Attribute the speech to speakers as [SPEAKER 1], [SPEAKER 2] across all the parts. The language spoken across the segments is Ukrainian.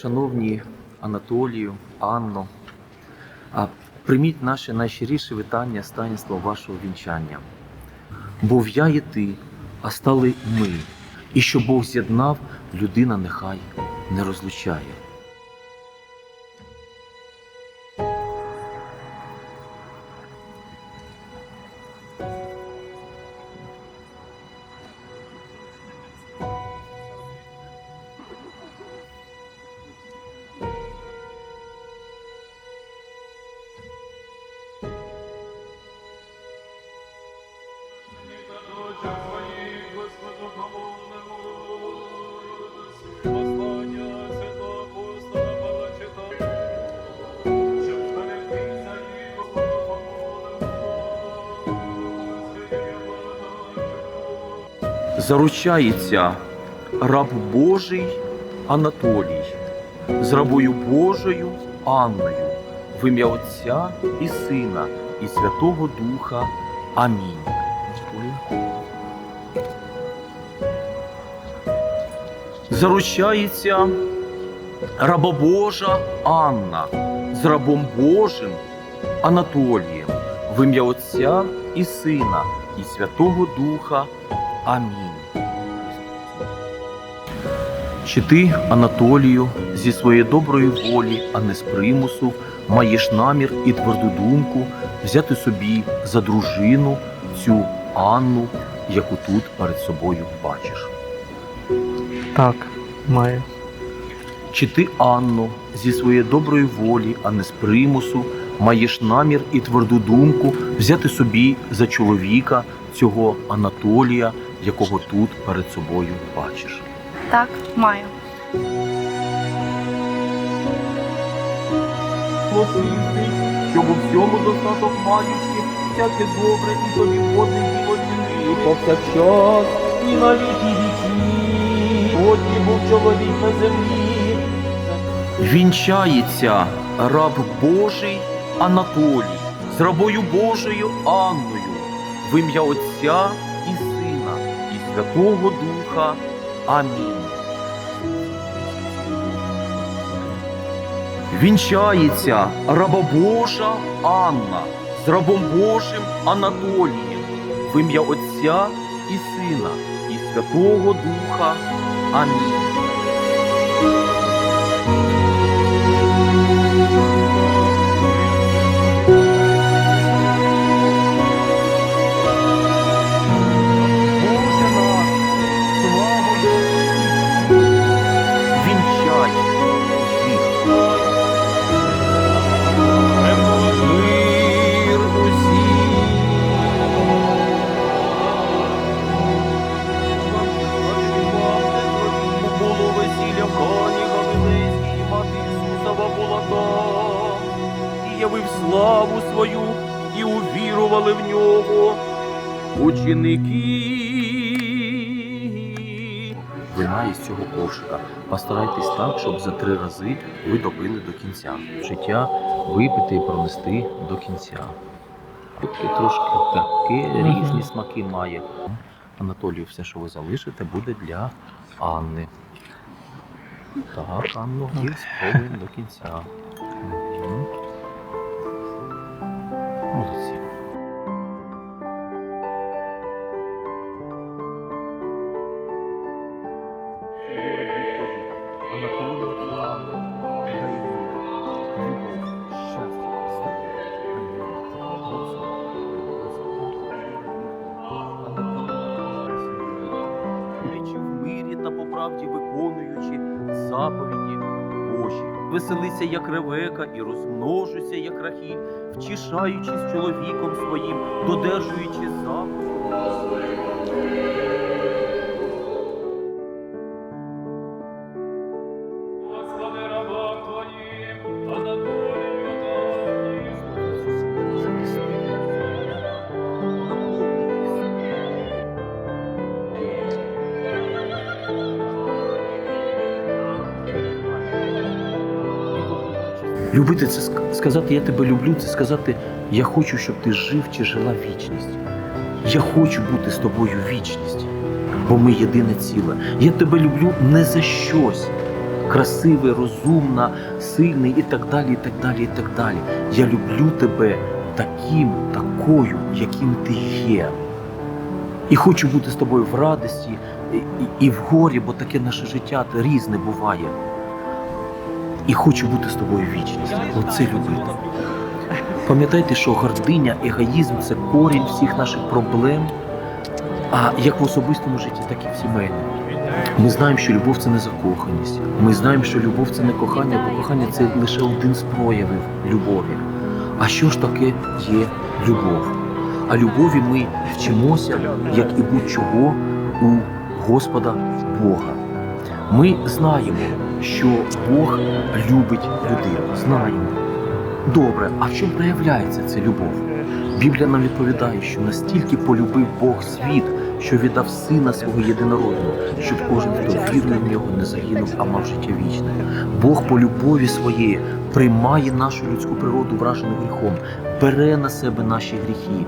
[SPEAKER 1] Шановні Анатолію, Анно, прийміть наше найщиріше вітання з таїнством вашого вінчання. Бо я і ти, а стали ми, і що Бог з'єднав, людина нехай не розлучає. Заручається раб Божий Анатолій з рабою Божою Анною в ім'я Отця і Сина і Святого Духа. Амінь. Заручається раба Божа Анна з рабом Божим Анатолієм в ім'я Отця і Сина і Святого Духа. Амінь. Чи ти, Анатолію, зі своєї доброї волі, а не з примусу, маєш намір і тверду думку взяти собі за дружину цю Анну, яку тут перед собою бачиш?
[SPEAKER 2] Так, маю.
[SPEAKER 1] Чи ти, Анно, зі своєї доброї волі, а не з примусу, маєш намір і тверду думку взяти собі за чоловіка цього Анатолія, якого тут перед собою бачиш?
[SPEAKER 3] Так, маю.
[SPEAKER 1] Просити, щоб у всьому достаток маючи, всяке добре і тобі водне діло і повсякчас, і на віки віки, Одні був чоловік на землі. Вінчається раб Божий Анатолій з рабою Божою Анною в ім'я Отця і Сина і Святого Духа. Амінь. Вінчається раба Божа Анна з рабом Божим Анатолієм в ім'я Отця і Сина і Святого Духа. Амінь. Славу свою, і увірували в нього ученики. Вина із цього кошика. Постарайтесь так, щоб за три рази ви допили до кінця. Життя випити і пронести до кінця. Таке трошки таке різні смаки має. Анатолію, все, що ви залишите, буде для Анни. Так, Анну, і спробуємо до кінця. Речі в мирі та по виконуючи заповіді Божі. Веселися, як ревека, і розмножуйся, як рахіль, втішаючись чоловіком своїм, додержуючи заповіді. Любити це сказати Я тебе люблю, це сказати Я хочу, щоб ти жив чи жила вічність. Я хочу бути з тобою вічність, бо ми єдине ціле. Я тебе люблю не за щось, красивий, розумна, сильний і так далі, і так далі, і так далі. Я люблю тебе таким, такою, яким ти є. І хочу бути з тобою в радості і, і, і в горі, бо таке наше життя різне буває. І хочу бути з тобою вічність. Оце любити. Пам'ятайте, що гординя, егоїзм це корінь всіх наших проблем, а як в особистому житті, так і в сімейному. Ми знаємо, що любов це не закоханість. Ми знаємо, що любов це не кохання, бо кохання це лише один з проявів любові. А що ж таке є любов? А любові ми вчимося, як і будь-чого у Господа Бога. Ми знаємо, що Бог любить людину. Знаємо. Добре, а в чому проявляється ця любов? Біблія нам відповідає, що настільки полюбив Бог світ, що віддав сина свого єдинородного, щоб кожен, хто вірує в нього, не загинув, а мав життя вічне. Бог по любові своєї приймає нашу людську природу, вражену гріхом, бере на себе наші гріхи,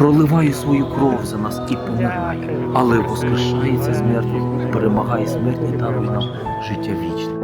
[SPEAKER 1] проливає свою кров за нас і помирає, але воскрешається з мертвих, перемагає смерть і дарує нам життя вічне.